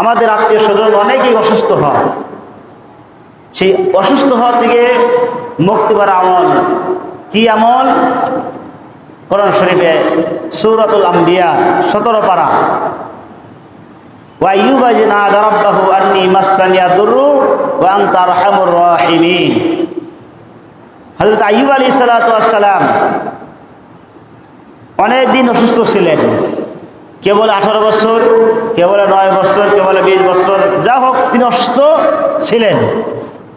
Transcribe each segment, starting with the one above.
আমাদের আত্মীয় স্বজন অনেকেই অসুস্থ হয় সেই অসুস্থ হওয়া থেকে মুক্তি পাওয়ার আমল কি আমল? করণ শরীফে সৌরতুল আম্বিয়া, সতেরো পাড়া হজরত আইব আলী সালাতাম অনেকদিন অসুস্থ ছিলেন। কেবল আঠারো বছর, কেবল বিনষ্ট ছিলেন।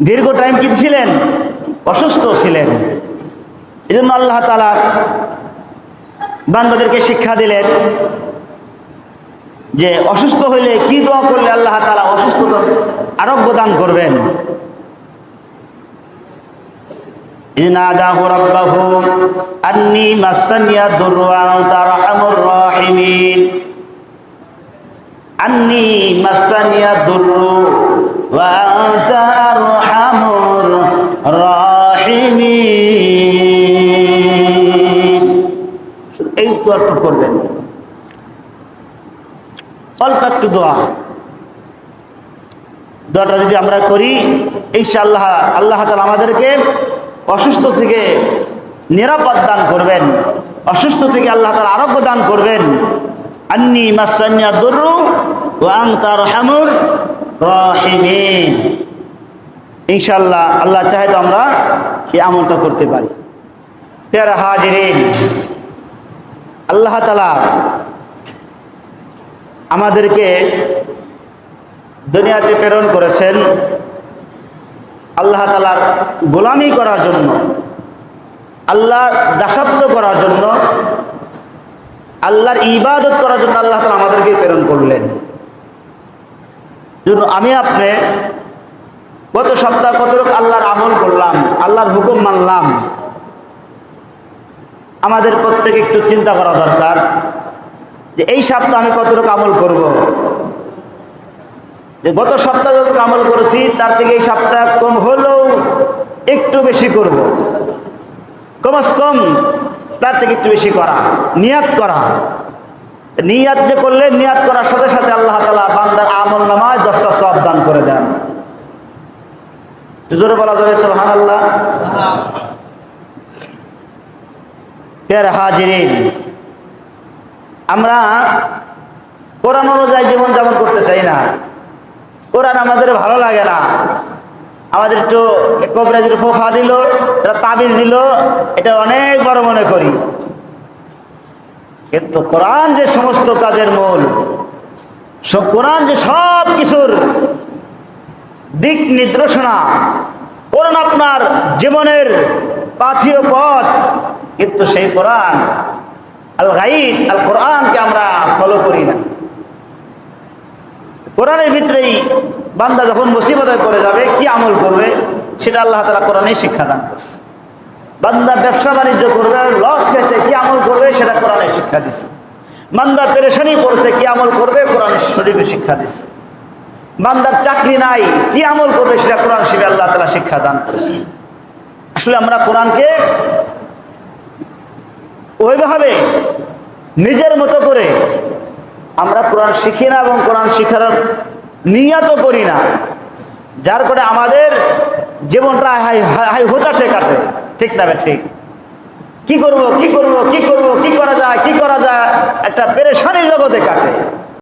দীর্ঘ টাইম কি ছিলেন? অসুস্থ ছিলেন। এই জন্য আল্লাহ তালা বান্দাদেরকে শিক্ষা দিলেন যে অসুস্থ হইলে কি দোয়া করলে আল্লাহ তালা অসুস্থতা আরোগ্য দান করবেন। ইনাদাহু রব্বাহু আন্নি মাসানিয়া দুরওয়া তারহামুর রাহিমিন। আন্নি মাসানিয়া দুরু আরহামুর রাহিমি এই দোয়াটা করবেন অল্প একটু দোয়া। দোয়াটা যদি আমরা করি, ইনশাআল্লাহ আল্লাহ তালা আমাদেরকে অসুস্থ থেকে নিরাপদ দান করবেন। অসুস্থ থেকে আল্লাহ তালা আরোগ্য দান করবেন। আন্নি মাসানিয়া দুরু ইনশাল্লাহ আল্লাহ চাহে তো আমরা এই আমলটা করতে পারি। পেয়ারা হাজিরিন, আল্লাহ তালা আমাদেরকে দুনিয়াতে প্রেরণ করেছেন আল্লাহ তালার গোলামি করার জন্য আল্লাহ দাসত্ব করার জন্য, আল্লাহর ইবাদত করার জন্য আল্লাহ তালা আমাদেরকে প্রেরণ করলেন। আমি আপনি গত সপ্তাহ কতটুক আল্লাহর আমল করলাম, আল্লাহর হুকুম মানলাম, আমাদের প্রত্যেকে একটু চিন্তা করা দরকার যে এই সপ্তাহ আমি কতটুকু আমল করব। যে গত সপ্তাহ যতটুকু আমল করেছি, তার থেকে এই সপ্তাহ কম হলেও একটু বেশি করব। কমস কম, তার থেকে একটু বেশি করা, নিয়াত করা নিয়াত যে করলে নিয়াত করার সাথে সাথে আল্লাহ তালা বান্দার আমল নামায় দশটা সব দান করে দেন। জোরে বলা যাবে সোহান আল্লাহ ফের হাজিরিন? আমরা কোরআন অনুযায়ী জীবনযাপন করতে চাই না। কোরআন আমাদের ভালো লাগে না। আমাদের একটু কবরাজের ফোফা দিল, এটা তাবিজ দিল, এটা অনেক বড় মনে করি। কিন্তু কোরআন যে সমস্ত কাজের মূল কোরআন যে সব কিছুর দিক নির্দেশনা কোরআন আপনার জীবনের পাথিয় পথ। কিন্তু সেই কোরআন, আল গাইদ আল কোরআনকে আমরা ফলো করি না। কোরআনের ভিতরেই বান্দা যখন মুসিবতে পড়ে যাবে, কি আমল করবে? সেটা আল্লাহ তালা কোরআনে শিক্ষাদান করছে। বান্দা ব্যবসা বাণিজ্য করবে লস খেতে কি আমল করবে? সেটা কোরআনে শিক্ষা দিছে। বান্দা পেরেশানি করছে, কি আমল করবে? কোরআনের শরীফে শিক্ষা দিছে। বান্দার চাকরি নাই, কি আমল করবে সেটা কোরআন শিবে আল্লাহ তালা শিক্ষা দান করেছে আসলে আমরা কোরআনকে ওইভাবে নিজের মতো করে আমরা কোরআন শিখি না এবং কোরআন শিখার নিয়াত করি না। যার করে আমাদের জীবনটা হাই হতাশে কাটে। ঠিক না ঠিক? কি করব কি করব কি করব, কি করা যায়, কি করা যায়? একটা পেরেশানির জগতে কাটে।